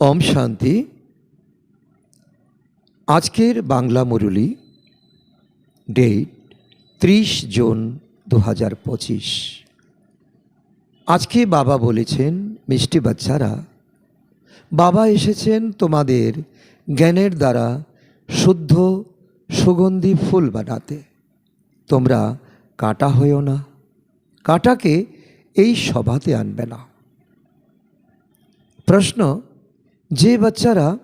ওম শান্তি। আজকের বাংলা মুরলি ডেট ত্রিশ জুন দু হাজার পঁচিশ। আজকে বাবা বলেছেন, মিষ্টি বাচ্চারা, বাবা এসেছেন তোমাদের জ্ঞানের দ্বারা শুদ্ধ সুগন্ধি ফুল বানাতে। তোমরা কাটা হয়েও না, কাটাকে এই সভাতে আনবে না। প্রশ্ন যে বাচ্চারা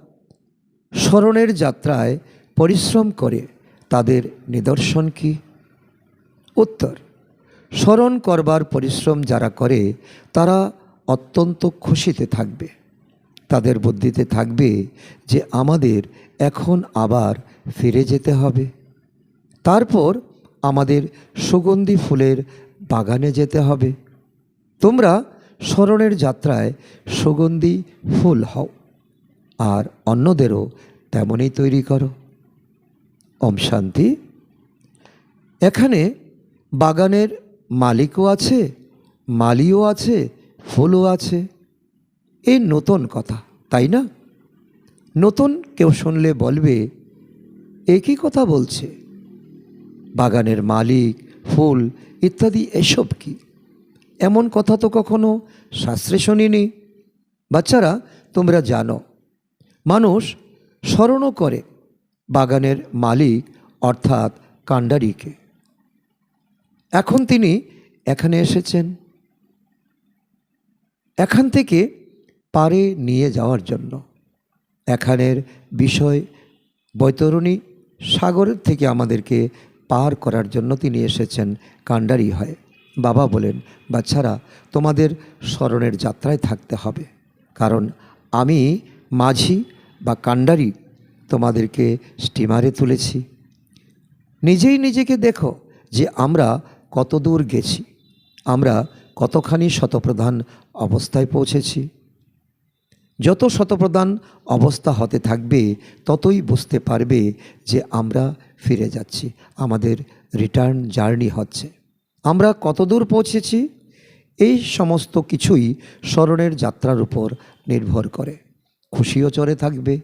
স্মরণের যাত্রায় পরিশ্রম করে, তাদের নিদর্শন কি? উত্তর, স্মরণ করবার পরিশ্রম যারা করে, তারা অত্যন্ত খুশিতে থাকবে। তাদের বুদ্ধিতে থাকবে যে আমাদের এখন আবার ফিরে যেতে হবে। তারপর আমাদের সুগন্ধি ফুলের বাগানে যেতে হবে। তোমরা স্মরণের যাত্রায় সুগন্ধি ফুল হও। আর অন্যদেরও তেমনই তৈরি করো। ওম শান্তি। এখানে বাগানের মালিকও আছে, মালিও আছে, ফুলও আছে। এই নতুন কথা, তাই না? নতুন কেউ শুনলে বলবে একই কথা বলছে? বাগানের মালিক, ফুল, ইত্যাদি এসব কি? এমন কথা তো কখনো শাস্ত্রে শুনিনি। বাচ্চারা, তোমরা জানো মানুষ স্মরণও করে বাগানের মালিক অর্থাৎ কাণ্ডারিকে। এখন তিনি এখানে এসেছেন। এখান থেকে পারে নিয়ে যাওয়ার জন্য। এখানের বিষয় বৈতরণী সাগরের থেকে আমাদেরকে পার করার জন্য তিনি এসেছেন। কাণ্ডারি হয়। বাবা বলেন, বাচ্চারা, তোমাদের স্মরণের যাত্রায় থাকতে হবে। কারণ আমি মাঝি বা কাণ্ডারি তোমাদেরকে স্টিমারে তুলেছি। নিজেই নিজেকে দেখো যে আমরা কত দূর গেছি, আমরা কতখানি শতপ্রধান অবস্থায় পৌঁছেছি। যত শতপ্রধান অবস্থা হতে থাকবে, ততই বুঝতে পারবে যে আমরা ফিরে যাচ্ছি, আমাদের রিটার্ন জার্নি হচ্ছে। আমরা কত দূর পৌঁছেছি, এই সমস্ত কিছুই স্মরণের যাত্রার উপর নির্ভর করে। খুশিও চড়ে থাকবে।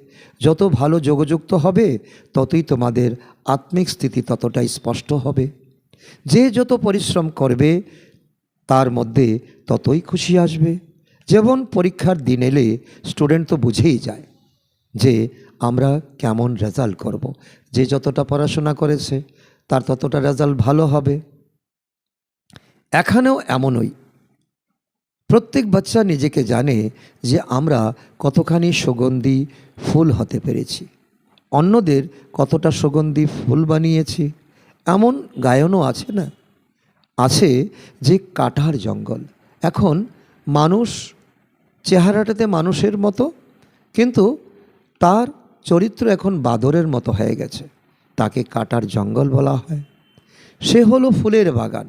যত ভালো যোগযুক্ত হবে, ততই তোমাদের আত্মিক স্থিতি ততটাই স্পষ্ট হবে। যে যত পরিশ্রম করবে, তার মধ্যে ততই খুশি আসবে। যেমন পরীক্ষার দিন এলে স্টুডেন্ট তো বুঝেই যায় যে আমরা কেমন রেজাল্ট করব। যে যতটা পড়াশোনা করেছে, তার ততটা রেজাল্ট ভালো হবে। এখানেও এমনই। প্রত্যেক বাচ্চা নিজেকে জানে যে আমরা কতখানি সুগন্ধি ফুল হতে পেরেছি। অন্যদের কতটা সুগন্ধি ফুল বানিয়েছি, এমন গায়নও আছে না? আছে যে কাটার জঙ্গল। এখন মানুষ চেহারাটাতে মানুষের মতো, কিন্তু তার চরিত্র এখন বাদরের মতো হয়ে গেছে। তাকে কাটার জঙ্গল বলা হয়। সে হলো ফুলের বাগান।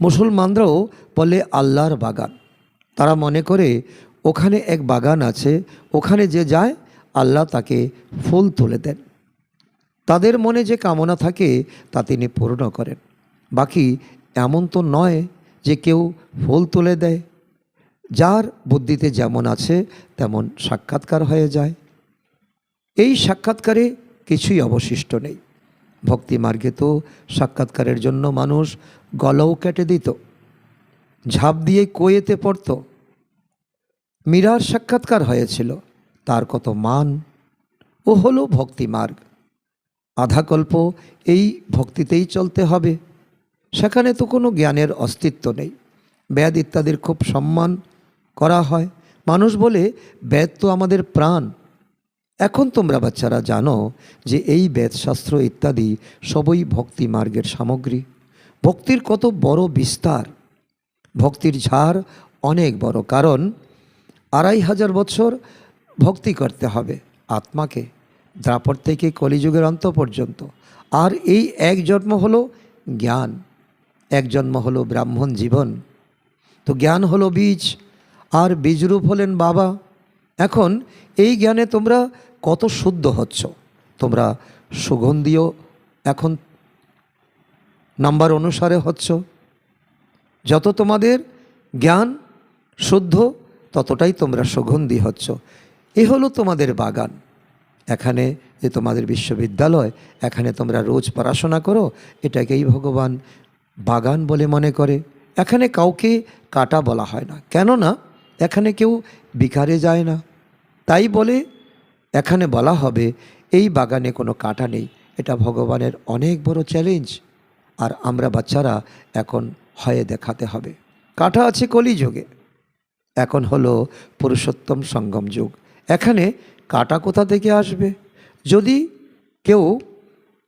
মুসলমানরাও বলে আল্লাহর বাগান। তারা মনে করে, ওখানে এক বাগান আছে, ওখানে যে যায়, আল্লাহ তাকে ফুল তুলে দেন। তাদের মনে যে কামনা থাকে, তা তিনি পূর্ণ করেন। বাকি এমন তো নয় যে কেউ ফুল তুলে দেয়। যার বুদ্ধিতে যেমন আছে, তেমন সাক্ষাৎকার হয়ে যায়। এই সাক্ষাৎকারে কিছুই অবশিষ্ট নেই। ভক্তি মার্গে তো সাক্ষাৎকারের জন্য মানুষ গলাও কেটে দিত, ঝাঁপ দিয়ে কোয়েতে পড়ত। মীরার সাক্ষাৎকার হয়েছিল, তার কত মান, ও হলো ভক্তি মার্গ। আধাকল্প এই ভক্তিতেই চলতে হবে, সেখানে তো কোনো জ্ঞানের অস্তিত্ব নেই। বেদ ইত্যাদির খুব সম্মান করা হয়। মানুষ বলে, বেদ তো আমাদের প্রাণ এখন তোমরা বাচ্চারা জানো যে এই বেদশাস্ত্র ইত্যাদি সবই ভক্তি মার্গের সামগ্রী। ভক্তির কত বড় বিস্তার। ভক্তির ঝাড় অনেক বড় কারণ, আড়াই হাজার বছর ভক্তি করতে হবে আত্মাকে, দ্রাপর থেকে কলিযুগের অন্ত পর্যন্ত। আর এই এক জন্ম হলো জ্ঞান, এক জন্ম হলো ব্রাহ্মণ জীবন। তো জ্ঞান হলো বীজ, আর বীজরূপ হলেন বাবা। এখন এই জ্ঞানে তোমরা কত শুদ্ধ হচ্ছ? তোমরা সুগন্ধিও এখন নাম্বার অনুসারে হচ্ছ। যত তোমাদের জ্ঞান শুদ্ধ, ততটাই তোমরা সুগন্ধি হচ্ছ। এ হলো তোমাদের বাগান। এখানে যে তোমাদের বিশ্ববিদ্যালয়। এখানে তোমরা রোজ পড়াশোনা করো। এটাকেই ভগবান বাগান বলে মনে করে। এখানে কাউকে কাটা বলা হয় না। কেননা এখানে কেউ বিকারে যায় না। তাই বলে এখানে বলা হবে, এই বাগানে কোনো কাঁটা নেই। এটা ভগবানের অনেক বড় চ্যালেঞ্জ আর আমরা বাচ্চারা এখন হয়ে দেখাতে হবে। কাঁটা আছে কলিযুগে। এখন হলো পুরুষোত্তম সঙ্গম যুগ। এখানে কাটা কোথা থেকে আসবে? যদি কেউ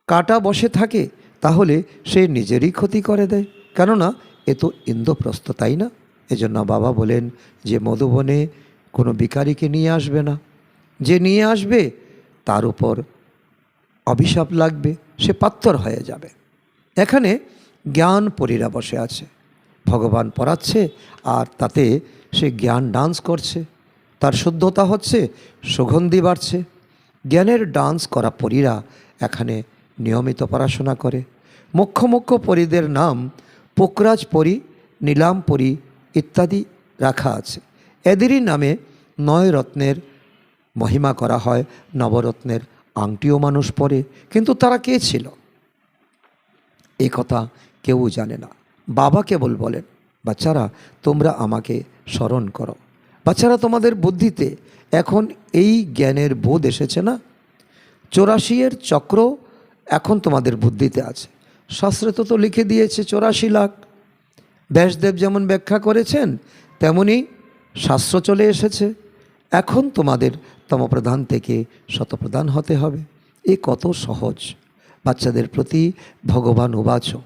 কাটা বসে থাকে, তাহলে সে নিজেরই ক্ষতি করে দেয়। কেননা, এ তো ইন্দ্রপ্রস্থ, তাই না? এজন্য বাবা বলেন যে, মধুবনে কোনো বিকারীকে নিয়ে আসবে না। যে নিয়ে আসবে, তার উপর অভিশাপ লাগবে, সে পাত্তর হয়ে যাবে। এখানে জ্ঞান পরীরা বসে আছে। ভগবান পড়াচ্ছে আর তাতে সে জ্ঞান ডান্স করছে। তার শুদ্ধতা হচ্ছে, সুগন্ধি বাড়ছে। জ্ঞানের ডান্স করা পরীরা এখানে নিয়মিত পড়াশোনা করে। মুখ্য মুখ্য পরীদের নাম পোকরাজ পরী, নীলাম পরী ইত্যাদি রাখা আছে। এদেরই নামে নয় রত্নের মহিমা করা হয়, নবরত্নের আংটিও মানুষ পরে। কিন্তু তারা কে ছিল? এই কথা কেউ জানে না। বাবা কেবল বলেন, বাচ্চারা, তোমরা আমাকে স্মরণ করো। বাচ্চারা, তোমাদের বুদ্ধিতে এখন এই জ্ঞানের বোধ এসেছে না? চৌরাশি এর চক্র এখন তোমাদের বুদ্ধিতে আছে। শাস্ত্রে তো তো লিখে দিয়েছে, চৌরাশি লাখ ব্যাসদেব যেমন ব্যাখ্যা করেছেন, তেমনি শাস্ত্র চলে এসেছে। এখন তোমাদের তমপ্রধান থেকে শতপ্রধান হতে হবে। এ কত সহজ। বাচ্চাদের প্রতি ভগবান উবাচ।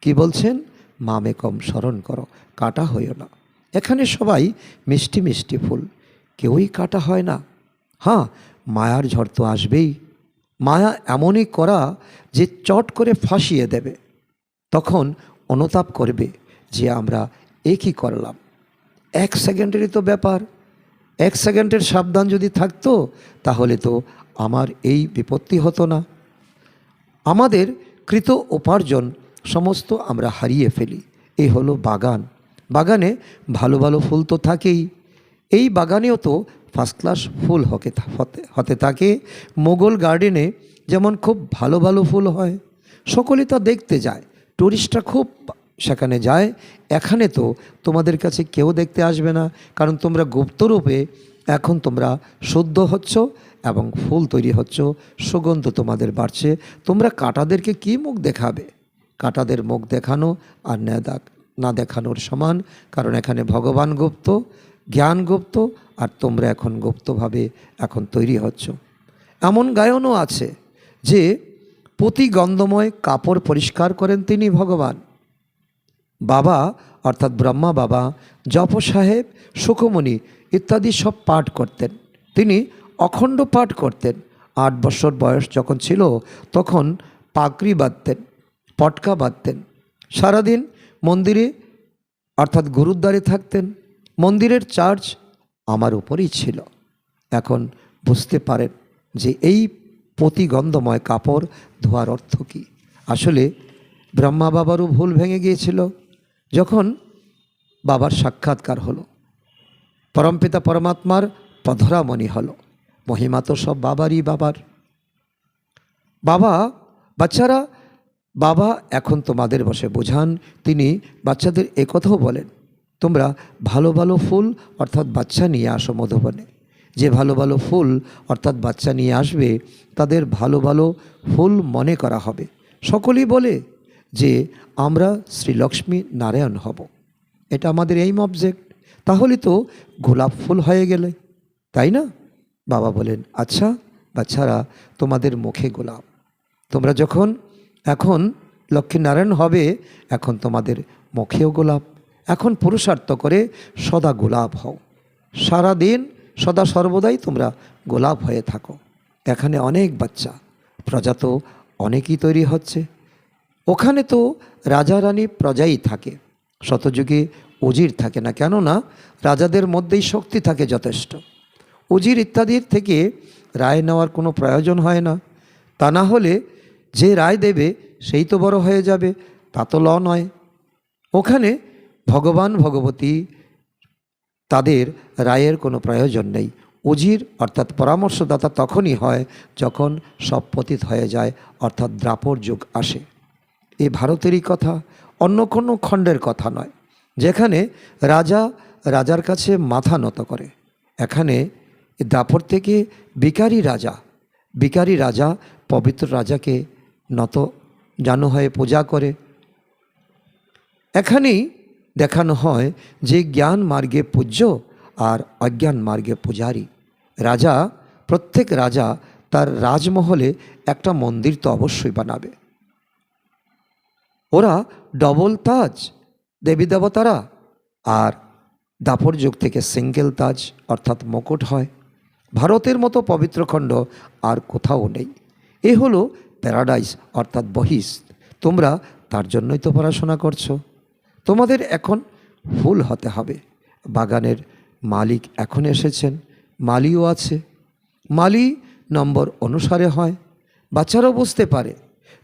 কি বলছেন? মামে কম স্মরণ করো, কাটা হইও না। এখানে সবাই মিষ্টি মিষ্টি ফুল, কেউই কাটা হয় না। হ্যাঁ মায়ার ঝড় তো আসবেই। মায়া এমনই করা যে চট করে ফাঁসিয়ে দেবে। তখন অনুতাপ করবে। যে আমরা এ কী করলাম। এক সেকেন্ডেরই তো ব্যাপার। এক সেকেন্ডের সাবধান যদি থাকতো, তাহলে তো আমার এই বিপত্তি হতো না। আমাদের কৃত উপার্জন সমস্ত আমরা হারিয়ে ফেলি। এই হলো বাগান। বাগানে ভালো ভালো ফুল তো থাকেই। এই বাগানেও তো ফার্স্ট ক্লাস ফুল হকে হতে হতে থাকে। মোগল গার্ডেনে যেমন খুব ভালো ভালো ফুল হয়, সকলে তা দেখতে যায়। টুরিস্টরা খুব সেখানে যায়, এখানে তো তোমাদের কাছে কেউ দেখতে আসবে না, কারণ তোমরা গুপ্তরূপে এখন তোমরা শুদ্ধ হচ্ছ এবং ফুল তৈরি হচ্ছ, সুগন্ধ তোমাদের বাড়ছে। তোমরা কাটাদেরকে কি মুখ দেখাবে? কাটাদের মুখ দেখানো আর না দেখ- না দেখানোর সমান, কারণ এখানে ভগবান গুপ্ত, জ্ঞান গুপ্ত, আর তোমরা এখন গুপ্তভাবে এখন তৈরি হচ্ছ। এমন গায়নও আছে যে, প্রতি গন্ধময় কাপড় পরিষ্কার করেন তিনি ভগবান। বাবা, অর্থাৎ ব্রহ্মা বাবা জপ সাহেব সুখমণি ইত্যাদি সব পাঠ করতেন। তিনি অখণ্ড পাঠ করতেন। আট বছর বয়স যখন ছিল, তখন পাকড়ি বাঁধতেন, পটকা বাঁধতেন। সারাদিন মন্দিরে, অর্থাৎ গুরুদ্বারে থাকতেন। মন্দিরের চার্জ আমার উপরেই ছিল। এখন বুঝতে পারেন যে এই প্রতিগন্ধময় কাপড় ধোয়ার অর্থ কী। আসলে ব্রহ্মা বাবারও ভুল ভেঙে গিয়েছিল। যখন বাবার সাক্ষাৎকার হলো, পরমপিতা পরমাত্মার পধরামণি হলো, মহিমা তো সব বাবারই বাবার। বাবা, বাচ্চারা, বাবা এখন তোমাদের বসে বোঝান, তিনি বাচ্চাদের একথাও বলেন, তোমরা ভালো ভালো ফুল অর্থাৎ বাচ্চা নিয়ে আসো মধুবনে। যে ভালো ভালো ফুল অর্থাৎ বাচ্চা নিয়ে আসবে, তাদের ভালো ভালো ফুল মনে করা হবে। সকলেই বলে যে আমরা শ্রীলক্ষ্মী নারায়ণ হব। এটা আমাদের এইম অবজেক্ট তাহলে তো গোলাপ ফুল হয়ে গেলে, তাই না? বাবা বলেন আচ্ছা বাচ্চারা, তোমাদের মুখে গোলাপ। তোমরা যখন এখন লক্ষ্মীনারায়ণ হবে, এখন তোমাদের মুখেও গোলাপ। এখন পুরুষার্থ করে সদা গোলাপ হও। সারা দিন সদা সর্বদাই তোমরা গোলাপ হয়ে থাকো। এখানে অনেক বাচ্চা প্রজা তো অনেকই তৈরি হচ্ছে। ওখানে তো রাজা রানী প্রজাই থাকে, শতযুগে উজির থাকে না, কেননা রাজাদের মধ্যেই শক্তি থাকে যথেষ্ট। উজির ইত্যাদির থেকে রায় নেওয়ার কোনো প্রয়োজন হয় না, তা না হলে যে রায় দেবে সেই তো বড় হয়ে যাবে, তা তো ল নয়। ওখানে ভগবান, ভগবতী তাদের রায়ের কোনো প্রয়োজন নেই। উজির অর্থাৎ পরামর্শদাতা তখনই হয় যখন সব পতিত হয়ে যায়, অর্থাৎ দ্রাপর যুগ আসে। এ ভারতেরই কথা, অন্য কোনো খণ্ডের কথা নয়, যেখানে রাজা রাজার কাছে মাথা নত করে। এখানে দাপর থেকে বিকারী রাজা বিকারী রাজা পবিত্র রাজাকে নত, জানো হয়ে পূজা করে। এখানেই দেখানো হয় যে জ্ঞান মার্গে পূজ্য আর অজ্ঞান মার্গে পূজারী। রাজা, প্রত্যেক রাজা তার রাজমহলে একটা মন্দির তো অবশ্যই বানাবে। ওরা ডবল তাজ, দেবী দেবতারা। আর দাপর যুগ থেকে সিঙ্গেল তাজ, অর্থাৎ মুকুট হয়। ভারতের মতো পবিত্র খণ্ড আর কোথাও নেই। এ হলো প্যারাডাইস অর্থাৎ বহিস তোমরা তার জন্যই তো পড়াশোনা করছ। তোমাদের এখন ফুল হতে হবে। বাগানের মালিক এখন এসেছেন। মালিও আছে। মালি নম্বর অনুসারে হয়। বাচ্চারাও বুঝতে পারে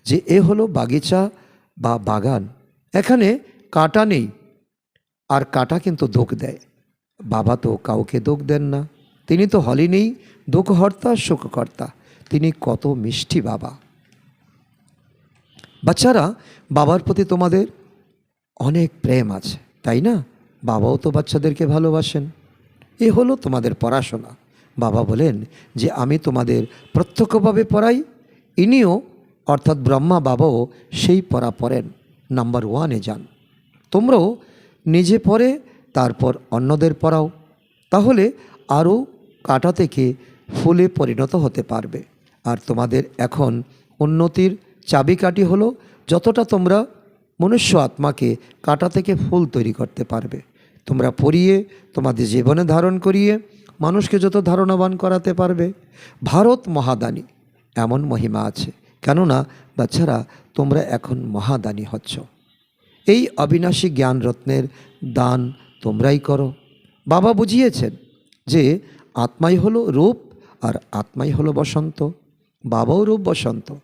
যে এ হলো বাগিচা বা বাগান, এখানে কাটা নেই। আর কাটা কিন্তু দোক দেয়। বাবা তো কাউকে দোক দেন না। তিনি তো হলি নেই দুঃখহর্তা শোককর্তা। তিনি কত মিষ্টি বাবা। বাচ্চারা, বাবার প্রতি তোমাদের অনেক প্রেম আছে, তাই না? বাবাও তো বাচ্চাদেরকে ভালোবাসেন। এ হলো তোমাদের পড়াশোনা। বাবা বলেন যে, আমি তোমাদের প্রত্যক্ষভাবে পড়াই, ইনিও অর্থাৎ ব্রহ্মা বাবাও সেই পড়া পড়েন নাম্বার ওয়ানে যান। তোমরাও নিজে পড়ে তারপর অন্যদের পড়াও তাহলে আরও কাটা থেকে ফুলে পরিণত হতে পারবে। আর তোমাদের এখন উন্নতির চাবিকাঠি হলো যতটা তোমরা মনুষ্য আত্মাকে কাটা থেকে ফুল তৈরি করতে পারবে। তোমরা পড়িয়ে, তোমাদের জীবনে ধারণ করিয়ে, মানুষকে যত ধারণাবান করাতে পারবে। ভারত মহাদানী, এমন মহিমা আছে। কেননা, বাচ্চারা, তোমরা এখন মহাদানী হচ্ছ। এই অবিনাশী জ্ঞান রত্নের দান তোমরাই করো। বাবা বুঝিয়েছেন যে, আত্মাই হলো রূপ আর আত্মাই হলো বসন্ত। বাবাও রূপ বসন্ত।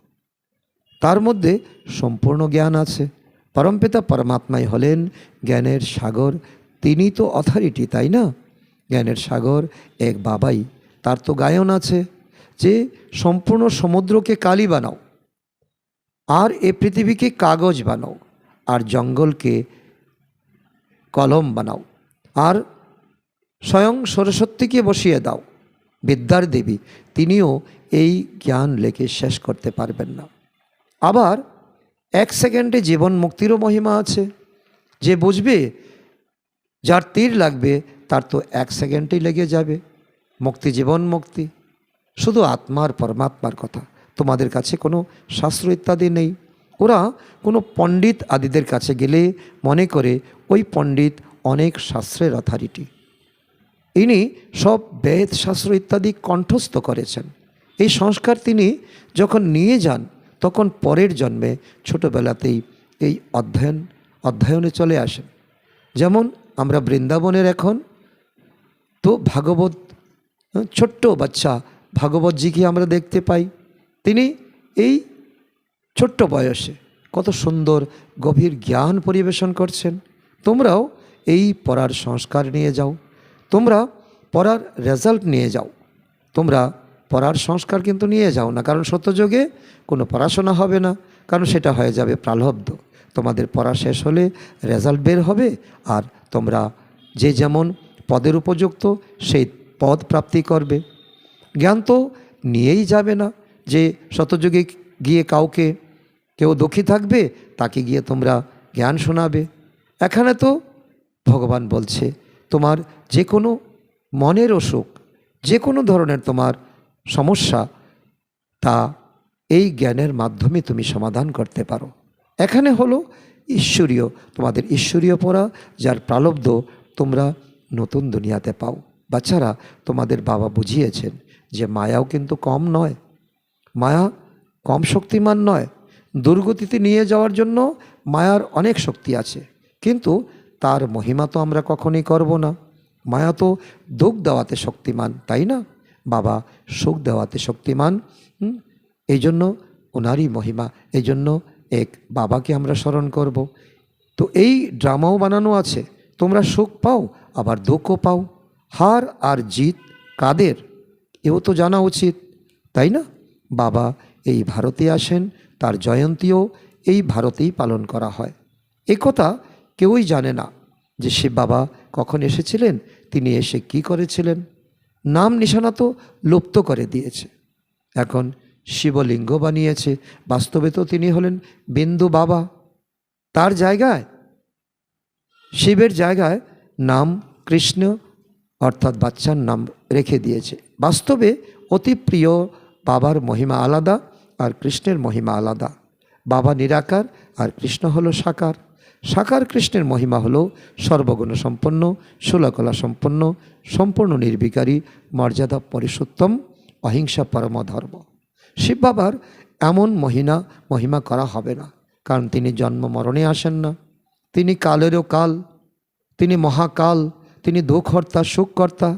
তার মধ্যে সম্পূর্ণ জ্ঞান আছে। পরমপিতা পরমাত্মাই হলেন জ্ঞানের সাগর। তিনি তো অথরিটি, তাই না? জ্ঞানের সাগর এক বাবাই। তার তো গায়ন আছে যে, সম্পূর্ণ সমুদ্রকে কালি বানাও। আর এ পৃথিবীকে কাগজ বানাও, আর জঙ্গলকে কলম বানাও, আর স্বয়ং সরস্বতীকে বসিয়ে দাও। বিদ্যার দেবী, তিনিও এই জ্ঞান লেখে শেষ করতে পারবেন না। আবার এক সেকেন্ডে জীবন মুক্তিরও মহিমা আছে। যে বুঝবে যার তীর লাগবে, তার তো এক সেকেন্ডেই লেগে যাবে। মুক্তি জীবন মুক্তি, শুধু আত্মার পরমাত্মার কথা। তোমাদের কাছে কোনো শাস্ত্র ইত্যাদি নেই। ওরা কোনো পণ্ডিত আদিদের কাছে গেলে মনে করে ওই পণ্ডিত অনেক শাস্ত্রের অথরিটি ইনি সব বেদ শাস্ত্র ইত্যাদি কণ্ঠস্থ করেছেন। এই সংস্কার তিনি যখন নিয়ে যান, তখন পরের জন্মে ছোটবেলাতেই এই অধ্যয়ন, অধ্যয়নে চলে আসেন। যেমন আমরা বৃন্দাবনের এখন, তো ভাগবত, ছোট্ট বাচ্চা ভাগবতজিকে আমরা দেখতে পাই? তিনি এই ছোট্ট বয়সে কত সুন্দর গভীর জ্ঞান পরিবেশন করছেন। তোমরাও এই পড়ার সংস্কার নিয়ে যাও। তোমরা পড়ার রেজাল্ট নিয়ে যাও। তোমরা পড়ার সংস্কার কিন্তু নিয়ে যাও না, কারণ সত্যযোগে কোনো পড়াশোনা হবে না, কারণ সেটা হয়ে যাবে প্রালব্ধ। তোমাদের পড়া শেষ হলে রেজাল্ট বের হবে আর তোমরা যে যেমন পদের উপযুক্ত সেই পদ প্রাপ্তি করবে। জ্ঞান তো নিয়েই যাবে না যে শতযুগে গিয়ে কাউকে কেউ দুঃখী থাকবে, তাকে গিয়ে তোমরা জ্ঞান শোনাবে। এখানে তো ভগবান বলছে, তোমার যে কোনো মনের অসুখ যে কোনো ধরনের তোমার সমস্যা, তা এই জ্ঞানের মাধ্যমে তুমি সমাধান করতে পারো। এখানে হলো ঈশ্বরীয়, তোমাদের ঈশ্বরীয় পড়া, যার প্রালব্ধ তোমরা নতুন দুনিয়াতে পাও। বাচ্চারা, তোমাদের বাবা বুঝিয়েছেন যে মায়াও কিন্তু কম নয়। মায়া কম শক্তিমান নয়। দুর্গতিতে নিয়ে যাওয়ার জন্য মায়ার অনেক শক্তি আছে। কিন্তু তার মহিমা তো আমরা কখনই করব না। মায়া তো দুঃখ দেওয়াতে শক্তিমান, তাই না? বাবা, সুখ দেওয়াতে শক্তিমান এই জন্য ওনারই মহিমা এই জন্য এক বাবাকে আমরা স্মরণ করব। তো এই ড্রামাও বানানো আছে। তোমরা সুখ পাও, আবার দুঃখও পাও। হার আর জিত কাদের? এও তো জানা উচিত, তাই না? বাবা এই ভারতে আসেন, তার জয়ন্তীও এই ভারতেই পালন করা হয়। একথা কেউই জানে না যে শিব বাবা কখন এসেছিলেন, তিনি এসে কি করেছিলেন। নাম নিশানা তো লুপ্ত করে দিয়েছে। এখন শিবলিঙ্গ বানিয়েছে, বাস্তবে তো তিনি হলেন বিন্দু বাবা। তার জায়গায়, শিবের জায়গায় নাম কৃষ্ণ, অর্থাৎ বাচ্চার নাম রেখে দিয়েছে। বাস্তবে অতি প্রিয় বাবার মহিমা আলাদা আর কৃষ্ণের মহিমা আলাদা। বাবা নিরাকার আর কৃষ্ণ হলো সাকার। সাকার কৃষ্ণের মহিমা হলো সর্বগুণ সম্পন্ন, ষোলকলা সম্পন্ন, সম্পূর্ণ নির্বিকারী, মর্যাদা পরিষোত্তম, অহিংসা পরম ধর্ম শিব বাবার এমন মহিনা মহিমা করা হবে না, কারণ তিনি জন্ম মরণে আসেন না। তিনি কালেরও কাল, তিনি মহাকাল, তিনি দুঃখকর্তা, সুখকর্তা।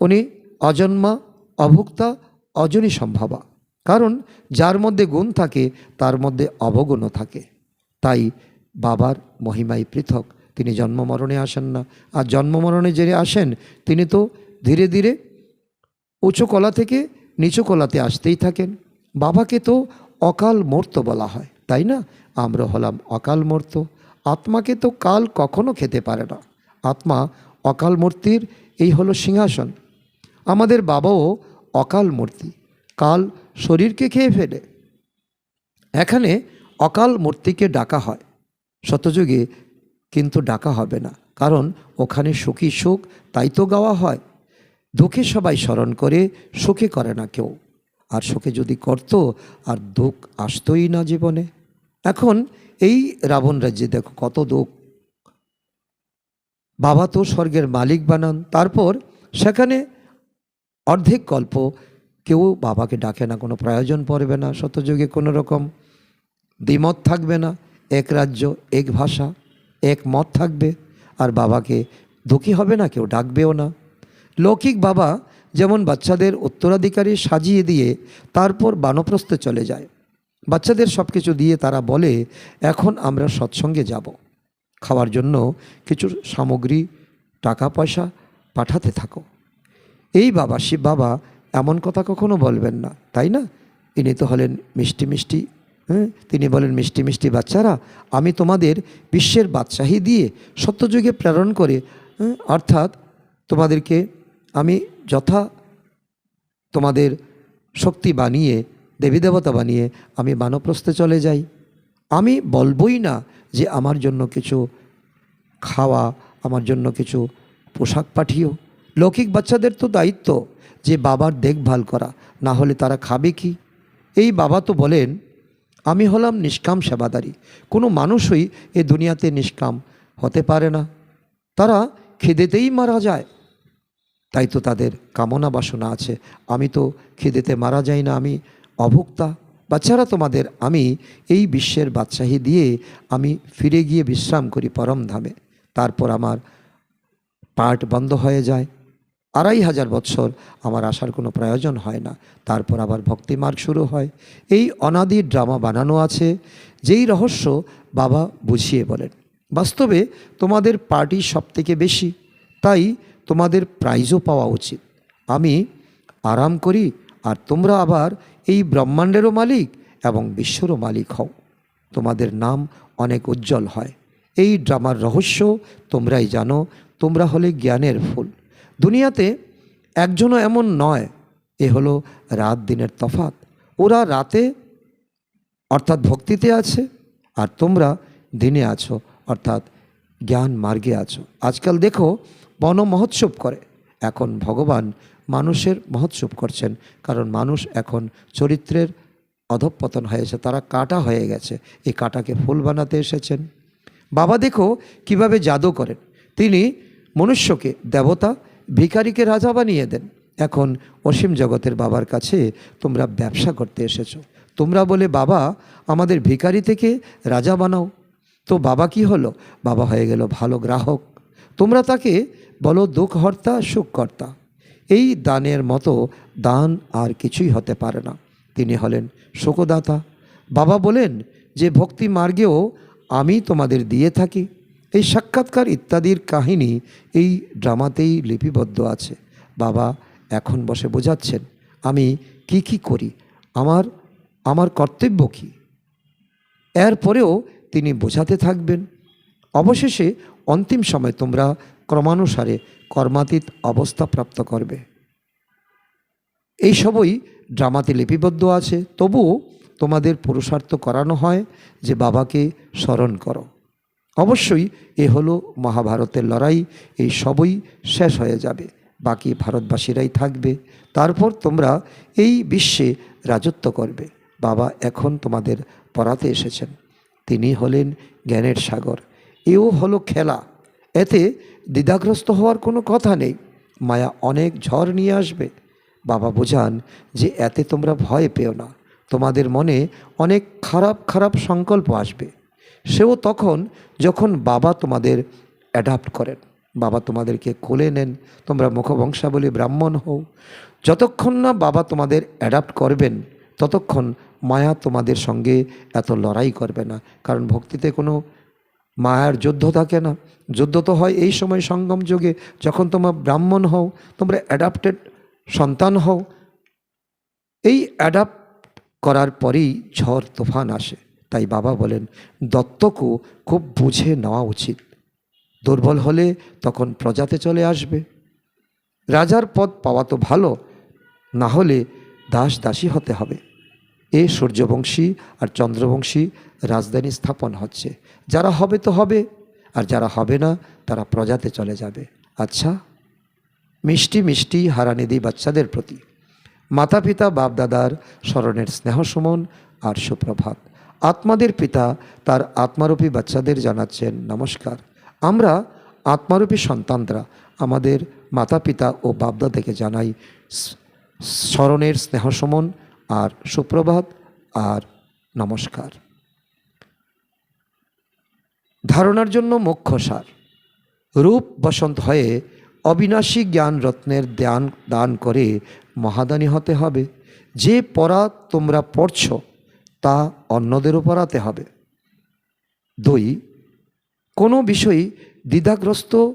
উনি অজন্মা, অভুক্তা অজনী সম্ভাবা। কারণ যার মধ্যে গুণ থাকে, তার মধ্যে অবগুণও থাকে। তাই বাবার মহিমাই পৃথক। তিনি জন্মমরণে আসেন না। আর জন্ম মরণে যে আসেন, তিনি তো ধীরে ধীরে উঁচু কলা থেকে নিচু কলাতে আসতেই থাকেন। বাবাকে তো অকাল মূর্ত বলা হয়, তাই না? আমরা হলাম অকাল মূর্ত। আত্মাকে তো কাল কখনো খেতে পারে না। আত্মা অকাল মূর্তির এই হলো সিংহাসন। আমাদের বাবাও অকাল মূর্তি, কাল শরীরকে খেয়ে ফেলে। এখানে অকাল মূর্তিকে ডাকা হয়। শতযুগে কিন্তু ডাকা হবে না, কারণ ওখানে সুখী সুখ, তাই তো গাওয়া হয়। দুঃখে সবাই স্মরণ করে, সুখে করে না কেউ। আর সুখে যদি করত, আর দুঃখ আসতোই না জীবনে। এখন এই রাবণ রাজ্যে দেখো কত দুঃখ। বাবা তো স্বর্গের মালিক বানান, তারপর সেখানে অর্ধেক কল্প কেউ বাবাকে ডাকে না, কোনো প্রয়োজন পড়বে না শতযুগে কোনো রকম। দ্বিমত থাকবে না, এক রাজ্য, এক ভাষা, এক মত থাকবে। আর বাবাকে দুঃখী হবে না, কেউ ডাকবেও না। লৌকিক বাবা যেমন বাচ্চাদের উত্তরাধিকারী সাজিয়ে দিয়ে তারপর বানপ্রস্থে চলে যায়। বাচ্চাদের সব কিছু দিয়ে তারা বলে, এখন আমরা সৎসঙ্গে যাব। খাওয়ার জন্য কিছু সামগ্রী, টাকা পয়সা পাঠাতে থাকো। এই বাবা শিব বাবা এমন কথা কখনো বলবেন না তাই না? ইনি তো হলেন মিষ্টি মিষ্টি হ্যাঁ? তিনি বলেন মিষ্টি মিষ্টি বাচ্চারা আমি তোমাদের বিশ্বের বাদশাহী দিয়ে সত্যযুগে প্রেরণ করে হ্যাঁ, অর্থাৎ তোমাদেরকে আমি যথা তোমাদের শক্তি বানিয়ে দেবী দেবতা বানিয়ে আমি বানপ্রস্থে চলে যাই। আমি বলবই না যে আমার জন্য কিছু খাওয়া আমার জন্য কিছু পোশাক পাঠিও। লৌকিক বাচ্চাদের তো দায়িত্ব যে বাবার দেখভাল করা, না হলে তারা খাবে কি? এই বাবা তো বলেন, আমি হলাম নিষ্কাম সেবাদারী। কোনো মানুষই এ দুনিয়াতে নিষ্কাম হতে পারে না। তারা খিদেতেই মারা যায়। তাই তো তাদের কামনা বাসনা আছে। আমি তো খিদেতে মারা যাই না, আমি অভুক্তা। বাচ্চারা তোমাদের, আমি এই বিশ্বের বাদশাহী দিয়ে আমি ফিরে গিয়ে বিশ্রাম করি পরম ধামে। তারপর আমার পার্ট বন্ধ হয়ে যায়। আড়াই হাজার বৎসর আমার আসার কোনো প্রয়োজন হয় না। তারপর আবার ভক্তি মার্গ শুরু হয়। এই অনাদি ড্রামা বানানো আছে, যেই রহস্য বাবা বুঝিয়ে বলেন। বাস্তবে তোমাদের পার্টি সব থেকে বেশি, তাই তোমাদের প্রাইজও পাওয়া উচিত। আমি আরাম করি আর তোমরা আবার এই ব্রহ্মাণ্ডেরও মালিক এবং বিশ্বরও মালিক হও। তোমাদের নাম অনেক উজ্জ্বল হয়। এই ড্রামার রহস্য তোমরাই জানো, তোমরা হলে জ্ঞানের ফুল। দুনিয়াতে একজনও এমন নয়, এ হলো রাত দিনের তফাত ওরা রাতে অর্থাৎ ভক্তিতে আছে, আর তোমরা দিনে আছো, অর্থাৎ জ্ঞান মার্গে আছো। আজকাল দেখো বন মহোৎসব করে। এখন ভগবান মানুষের মহোৎসব করছেন, কারণ মানুষ এখন চরিত্রের অধঃপতন হয়েছে তারা কাটা হয়ে গেছে। এই কাটাকে ফুল বানাতে এসেছেন। বাবা দেখো, কীভাবে জাদু করেন। তিনি মনুষ্যকে দেবতা ভিখারিকে রাজা বানিয়ে দেন। এখন অসীম জগতের বাবার কাছে তোমরা ব্যবসা করতে এসেছ। তোমরা বলে, বাবা, আমাদের ভিকারি থেকে রাজা বানাও। তো বাবা কি হলো? বাবা হয়ে গেল ভালো গ্রাহক। তোমরা তাকে বলো দুঃখহর্তা সুখকর্তা। এই দানের মতো দান আর কিছুই হতে পারে না। তিনি হলেন শোকদাতা বাবা বলেন যে, ভক্তি মার্গেও আমি তোমাদের দিয়ে থাকি। এই সাক্ষাৎকার ইত্যাদির কাহিনী এই ড্রামাতেই লিপিবদ্ধ আছে। বাবা এখন বসে বোঝাচ্ছেন, আমি কি কি করি? আমার আমার কর্তব্য কী? এরপরেও তিনি বোঝাতে থাকবেন। অবশেষে অন্তিম সময় তোমরা ক্রমানুসারে কর্মাতীত অবস্থা প্রাপ্ত করবে। এই সবই ড্রামাতে লিপিবদ্ধ আছে। তবুও তোমাদের পুরুষার্থ করানো হয় যে বাবাকে স্মরণ করো। অবশ্যই এ হলো মহাভারতের লড়াই, এই সবই শেষ হয়ে যাবে, বাকি ভারতবাসীরাই থাকবে। তারপর তোমরা এই বিশ্বে রাজত্ব করবে। বাবা এখন তোমাদের পড়াতে এসেছেন। তিনি হলেন জ্ঞানের সাগর। এও হলো খেলা। এতে দ্বিধাগ্রস্ত হওয়ার কোনো কথা নেই। মায়া অনেক ঝড় নিয়ে আসবে। বাবা বোঝান যে এতে তোমরা ভয় পেও না। তোমাদের মনে অনেক খারাপ খারাপ সংকল্প আসবে। সেও তখন যখন বাবা তোমাদের অ্যাডাপ্ট করেন, বাবা তোমাদেরকে কোলে নেন, তোমরা মুখবংশাবলী ব্রাহ্মণ হও, যতক্ষণ না বাবা তোমাদের অ্যাডাপ্ট করবেন, ততক্ষণ মায়া তোমাদের সঙ্গে এত লড়াই করবে না। কারণ ভক্তিতে কোনো মায়ার যুদ্ধ থাকে না। যুদ্ধ তো হয় এই সময় সঙ্গম যুগে। যখন তোমরা ব্রাহ্মণ হও, তোমরা অ্যাডাপ্টেড সন্তান হও, এই অ্যাডাপ্ট করার পরেই ঝড়, তুফান আসে। তাই বাবা বলেন, দত্তকও খুব বুঝে নেওয়া উচিত। দুর্বল হলে তখন প্রজাতে চলে আসবে। রাজার পদ পাওয়া তো ভালো, না হলে দাস দাসী হতে হবে। এ সূর্যবংশী আর চন্দ্রবংশী রাজধানী স্থাপন হচ্ছে। যারা হবে তো হবে, আর যারা হবে না, তারা প্রজাতে চলে যাবে। আচ্ছা মিষ্টি মিষ্টি হারানিধি বাচ্চাদের প্রতি। মাতা পিতা বাপদাদার স্মরণের স্নেহ সুমন আর সুপ্রভাত। আত্মাদের পিতা তার আত্মারূপী বাচ্চাদের জানাচ্ছেন, নমস্কার। আমরা আত্মারূপী সন্তানরা আমাদের মাতা পিতা ও বাপদাদাকে জানাই স্মরণের স্নেহ সুমন আর সুপ্রভাত আর নমস্কার। ধারণার জন্য মুখ্য সার। রূপ বসন্ত হয়ে অবিনাশী জ্ঞান রত্নের দান দান করে মহাদানী হতে হবে। যে পড়া তোমরা পড়ছ তা অন্যদেরও পড়াতে হবে। দুই, কোনো বিষয় দ্বিধাগ্রস্ত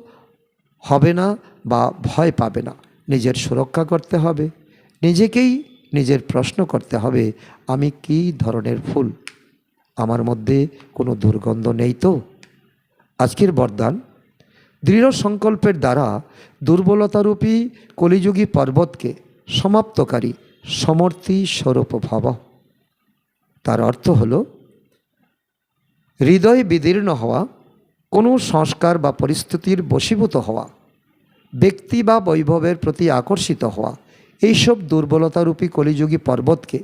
হবে না বা ভয় পাবে না। নিজের সুরক্ষা করতে হবে। নিজেকেই নিজের প্রশ্ন করতে হবে, আমি কী ধরনের ফুল? আমার মধ্যে কোনো দুর্গন্ধ নেই তো? আজকের বরদান দৃঢ় সংকল্পের দ্বারা দুর্বলতারূপী কলিযুগী পর্বতকে সমাপ্তকারী সমর্থী স্বরূপ ভাব। তার অর্থ হল, হৃদয় বিদীর্ণ হওয়া, কোনো সংস্কার বা পরিস্থিতির বশীভূত হওয়া, ব্যক্তি বা বৈভবের প্রতি আকর্ষিত হওয়া, এইসব দুর্বলতারূপী কলিযুগী পর্বতকে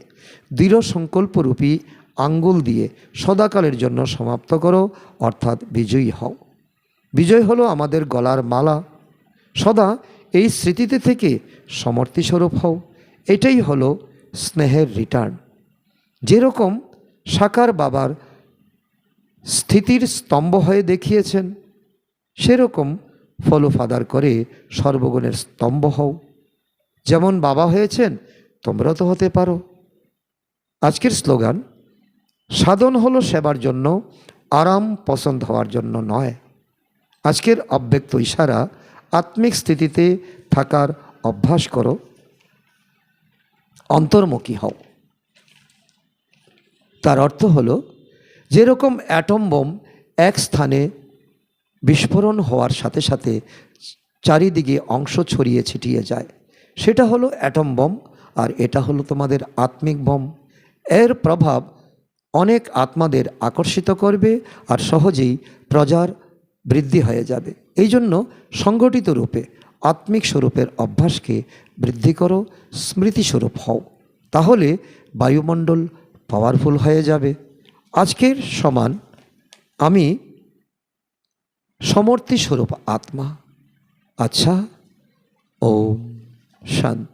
দৃঢ় সংকল্পরূপী আঙ্গুল দিয়ে সদাকালের জন্য সমাপ্ত করো, অর্থাৎ বিজয়ী হও। বিজয় হলো আমাদের গলার মালা। সদা এই স্মৃতিতে থেকে সমর্থিস্বরূপ হও। এটাই হলো স্নেহের রিটার্ন যেরকম সাকার বাবার স্থিতির স্তম্ভ হয়ে দেখিয়েছেন, সেরকম ফলোফাদার করে সর্বগুণের স্তম্ভ হও। যেমন বাবা হয়েছেন, তোমরা তো হতে পারো। আজকের স্লোগান, সাধন হলো সেবার জন্য, আরাম পছন্দ হওয়ার জন্য নয়। আজকের অব্যক্ত ইশারা, আত্মিক স্থিতিতে থাকার অভ্যাস করো, অন্তর্মুখী হও। তার অর্থ হলো, যেরকম অ্যাটম বোম এক স্থানে বিস্ফোরণ হওয়ার সাথে সাথে চারিদিকে অংশ ছড়িয়ে ছিটিয়ে যায়। সেটা হলো অ্যাটম বম, আর এটা হলো তোমাদের আত্মিক বম। এর প্রভাব অনেক আত্মাদের আকর্ষিত করবে আর সহজেই প্রজার বৃদ্ধি হয়ে যাবে। এই জন্য সংগঠিত রূপে আত্মিক স্বরূপের অভ্যাসকে বৃদ্ধি করো, স্মৃতিস্বরূপ হও। তাহলে বায়ুমণ্ডল পাওয়ারফুল হয়ে যাবে। আজকের সমান আমি সমর্থি স্বরূপ আত্মা। আচ্ছা ও শান্তি।